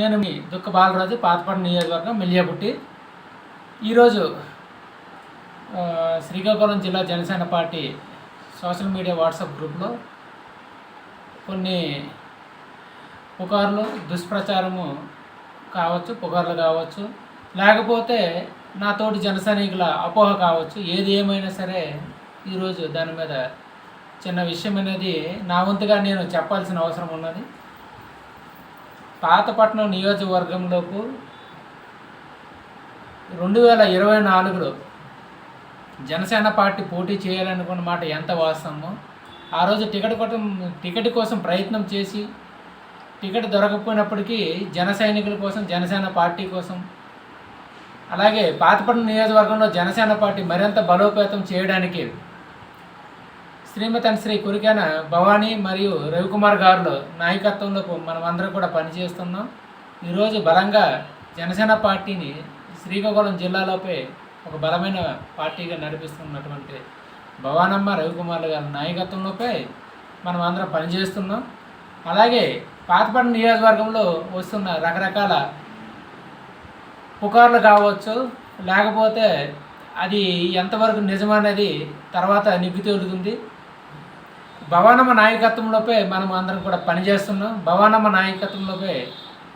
నేను మీ దుఃఖ బాలరాజు పాతపడ నియోజకవర్గం మెల్లియాపుట్టి. ఈరోజు శ్రీకాకుళం జిల్లా Janasena party social media WhatsApp గ్రూప్లో కొన్ని పుకార్లు దుష్ప్రచారము కావచ్చు పుకార్లు కావచ్చు లేకపోతే నా తోటి జనసైనికుల అపోహ కావచ్చు ఏది ఏమైనా సరే ఈరోజు దాని మీద చిన్న విషయం అనేది నా వంతుగా నేను చెప్పాల్సిన అవసరం ఉన్నది. పాతపట్నం నియోజకవర్గంలోపు రెండు వేల ఇరవై నాలుగులో జనసేన పార్టీ పోటీ చేయాలనుకున్న మాట ఎంత వాస్తవమో ఆ రోజు టికెట్ కోసం టికెట్ కోసం ప్రయత్నం చేసి టికెట్ దొరకకపోయినప్పటికీ జన సైనికుల కోసం జనసేన పార్టీ కోసం అలాగే పాతపట్నం నియోజకవర్గంలో జనసేన పార్టీ మరింత బలోపేతం చేయడానికి శ్రీమతి శ్రీ కురికాన భవానీ మరియు రవికుమార్ గారులు నాయకత్వంలో మనం అందరం కూడా పనిచేస్తున్నాం. ఈరోజు బలంగా జనసేన పార్టీని శ్రీకాకుళం జిల్లాలోపే ఒక బలమైన పార్టీగా నడిపిస్తున్నటువంటి భవానమ్మ రవికుమార్ గారి నాయకత్వంలోపై మనం అందరం పనిచేస్తున్నాం. అలాగే పాతపట్నం నియోజకవర్గంలో వస్తున్న రకరకాల పుకార్లు కావచ్చు లేకపోతే అది ఎంతవరకు నిజమనేది తర్వాత నిగ్గు తేలుతుంది. భవానమ్మ నాయకత్వంలోపే మనం అందరం కూడా పనిచేస్తున్నాం. భవానమ్మ నాయకత్వంలోపే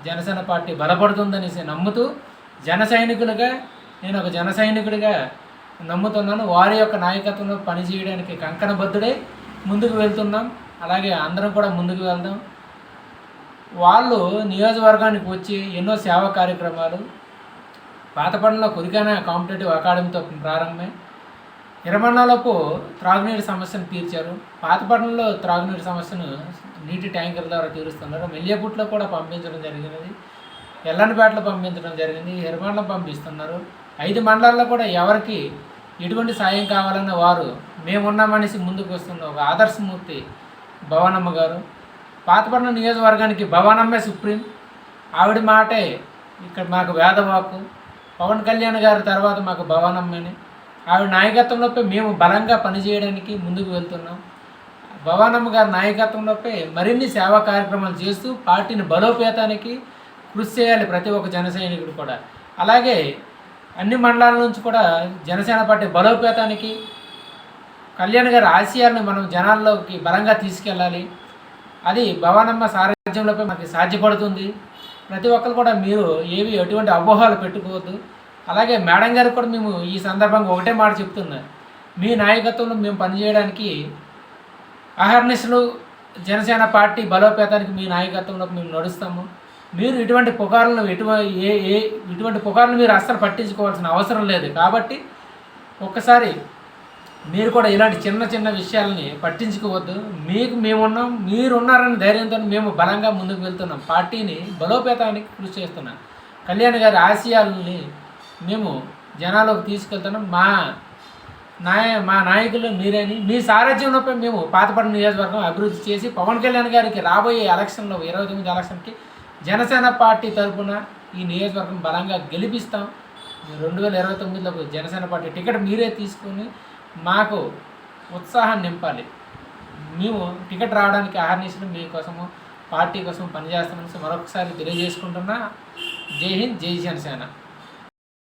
జనసేన పార్టీ బలపడుతుందనేసి నమ్ముతూ జన సైనికులుగా నేను ఒక జన సైనికుడిగా నమ్ముతున్నాను. వారి యొక్క నాయకత్వంలో పనిచేయడానికి కంకణబద్ధుడే ముందుకు వెళ్తున్నాం. అలాగే అందరం కూడా ముందుకు వెళ్దాం. వాళ్ళు నియోజకవర్గానికి వచ్చి ఎన్నో సేవా కార్యక్రమాలు పాతపట్నంలో కురికాన కాంపిటేటివ్ అకాడమీతో ప్రారంభమే. నిర్మాణాలకు త్రాగునీటి సమస్యను తీర్చారు. పాతపట్నంలో త్రాగునీటి సమస్యను నీటి ట్యాంకర్ ద్వారా తీరుస్తున్నారు. మెల్లియపుట్లో కూడా పంపించడం జరిగినది. ఎల్లనిపేటలో పంపించడం జరిగింది. ఎర్రమండలం పంపిస్తున్నారు. ఐదు మండలాల్లో కూడా ఎవరికి ఎటువంటి సాయం కావాలన్న వారు మేమున్నామనేసి ముందుకు వస్తున్న ఒక ఆదర్శమూర్తి భవనమ్మ గారు. పాతపట్నం నియోజకవర్గానికి భవనమ్మే సుప్రీం. ఆవిడ మాటే ఇక్కడ మాకు వేదవాకు పవన్ కళ్యాణ్ గారి తర్వాత మాకు భవనమ్మని. ఆవిడ నాయకత్వంలోపై మేము బలంగా పనిచేయడానికి ముందుకు వెళ్తున్నాం. భవానమ్మ గారి నాయకత్వంలోపై మరిన్ని సేవా కార్యక్రమాలు చేస్తూ పార్టీని బలోపేతానికి కృషి చేయాలి ప్రతి ఒక్క జనసైనికుడు కూడా. అలాగే అన్ని మండలాల నుంచి కూడా జనసేన పార్టీ బలోపేతానికి కళ్యాణ్ గారి ఆశయాలను మనం జనాల్లోకి బలంగా తీసుకెళ్ళాలి. అది భవానమ్మ సారథ్యంలోపై మనకి సాధ్యపడుతుంది. ప్రతి ఒక్కరు కూడా మీరు ఏవి ఎటువంటి అపోహాలు పెట్టుకోవద్దు. అలాగే మేడం గారికి కూడా మేము ఈ సందర్భంగా ఒకటే మాట చెప్తున్నా. మీ నాయకత్వంలో మేము పనిచేయడానికి అహర్నిశలు జనసేన పార్టీ బలోపేతానికి మీ నాయకత్వంలో మేము నడుస్తాము. మీరు ఇటువంటి పుకార్లను ఎటువంటి ఏ ఏ ఇటువంటి పుకార్లను మీరు అస్సలు పట్టించుకోవాల్సిన అవసరం లేదు. కాబట్టి ఒక్కసారి మీరు కూడా ఇలాంటి చిన్న చిన్న విషయాలని పట్టించుకోవద్దు. మీకు మేమున్నాం మీరున్నారని ధైర్యంతో మేము బలంగా ముందుకు వెళ్తున్నాం. పార్టీని బలోపేతానికి కృషి చేస్తున్నాం. కళ్యాణ్ గారి ఆశయాలని మేము జనాలకు తీసుకెళ్తున్నాం. మా నాయ మా నాయకులు మీరని మీ సారథ్యంలోపై మేము పాతపట్నం నియోజకవర్గం అభివృద్ధి చేసి పవన్ కళ్యాణ్ గారికి రాబోయే ఎలక్షన్లో ఇరవై తొమ్మిది ఎలక్షన్కి జనసేన పార్టీ తరఫున ఈ నియోజకవర్గం బలంగా గెలిపిస్తాం. రెండు వేల ఇరవై తొమ్మిదిలో జనసేన పార్టీ టికెట్ మీరే తీసుకొని మాకు ఉత్సాహం నింపాలి. మేము టికెట్ రావడానికి ఆహర్నిశలు మీకోసము పార్టీ కోసం పనిచేస్తామని మరొకసారి తెలియజేసుకుంటున్నా జై హింద్ జై జనసేన.